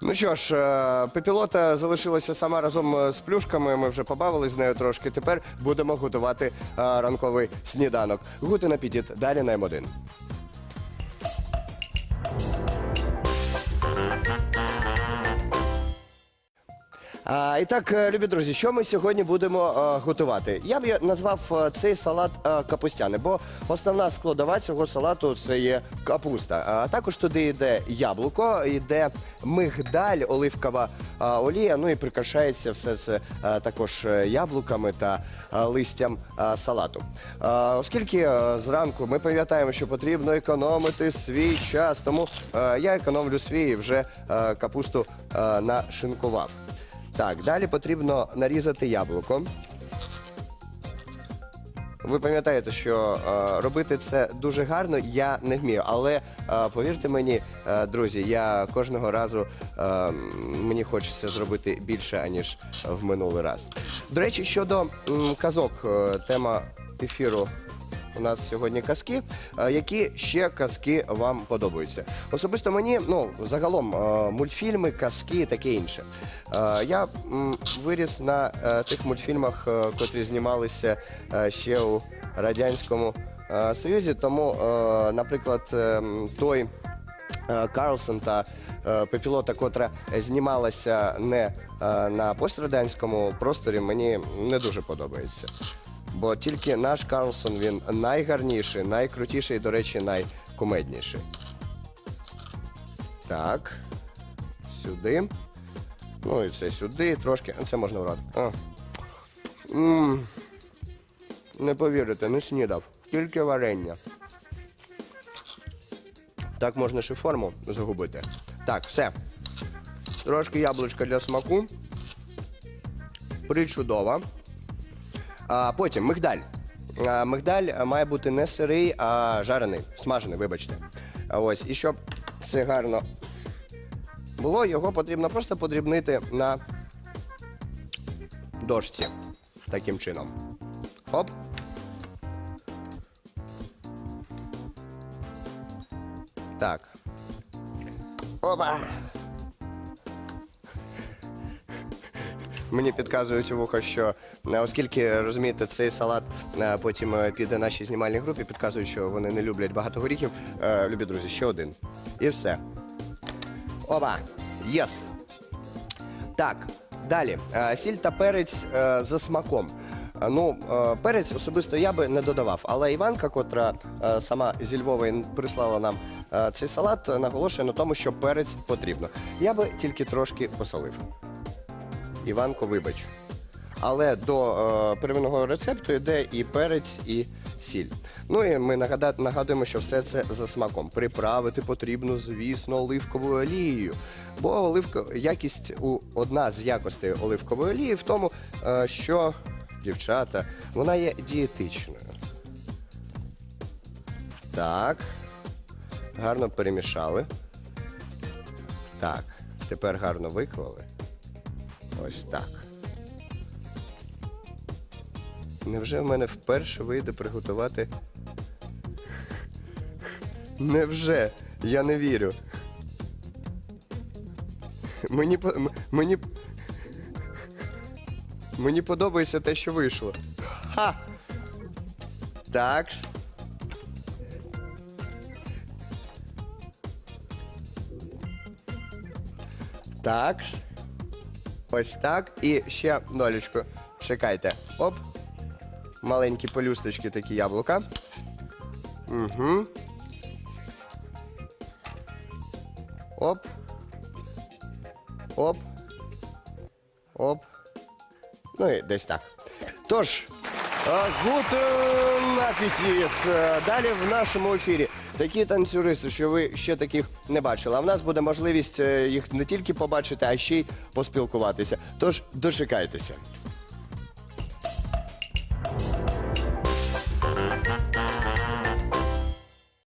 Ну що ж, е, пепілота залишилася сама разом е, з плюшками. Ми вже побавились з нею трошки. Тепер будемо готувати е, ранковий сніданок. Гути на підіт. Далі на М1. А, і так, е, любі друзі, що ми сьогодні будемо е, готувати? Я б назвав е, цей салат капустяний, бо основна складова цього салату це є капуста. А також туди йде яблуко, йде мигдаль, оливкова олія. Ну і прикрашається все це також яблуками та листям салату. Оскільки зранку ми пам'ятаємо, що потрібно економити свій час, тому я економлю свій і вже капусту е, нашинкував. Так, далі потрібно нарізати яблуко. Ви пам'ятаєте, що е, робити це дуже гарно я не вмію, але е, повірте мені, е, друзі, я кожного разу е, мені хочеться зробити більше, аніж в минулий раз. До речі, щодо м, казок, е, тема ефіру у нас сьогодні казки. Е, Які ще казки вам подобаються? Особисто мені, ну загалом, е, мультфільми, казки і таке інше. Е, Я виріс на тих мультфільмах, котрі знімалися ще у радянському союзі. Тому, наприклад, той. Карлсон та Пепілота, котра знімалася не на пострадянському просторі, мені не дуже подобається. Бо тільки наш Карлсон він найгарніший, найкрутіший і, до речі, найкумедніший. Так. Сюди. Ну і це сюди, трошки. Це можна брати. А. Не повірите, не снідав. Тільки варення. Так можна ще форму загубити. Так, все. Трошки яблучка для смаку. Причудово. А, потім мигдаль. А, мигдаль має бути не сирий, а жарений, смажений, вибачте. Ось, і щоб все гарно було, його потрібно просто подрібнити на дошці. Таким чином. Оп. Так. Опа. Мені підказують у вухо, що е, оскільки розумієте, цей салат е, потім е, піде нашій знімальній групі, підказують, що вони не люблять багато горіхів. Любі друзі, ще один. І все. Опа. Єс. Так, далі. Сіль та перець за смаком. Ну, перець особисто я би не додавав, але Іванка, котра сама зі Львова прислала нам цей салат, наголошує на тому, що перець потрібно. Я би тільки трошки посолив. Іванко, вибач. Але до е, первинного рецепту йде і перець, і сіль. Ну і ми нагадуємо, що все це за смаком. Приправити потрібно, звісно, оливковою олією. Бо оливка, якість у одна з якостей оливкової олії в тому, е, що дівчата, вона є дієтичною. Так. Гарно перемішали. Так. Тепер гарно виклали. Ось так. Невже в мене вперше вийде приготувати? Невже? Я не вірю. Мені мені. Мені подобається те, що вийшло. Ха! Такс. Такс. Ось так. І ще долічку. Чекайте. Оп. Маленькі полюсточки такі яблука. Угу. Оп. Оп. Оп. Ну і десь так. Тож, гутен апетит. Далі в нашому ефірі такі танцюристи, що ви ще таких не бачили. А в нас буде можливість е, їх не тільки побачити, а ще й поспілкуватися. Тож дочекайтеся.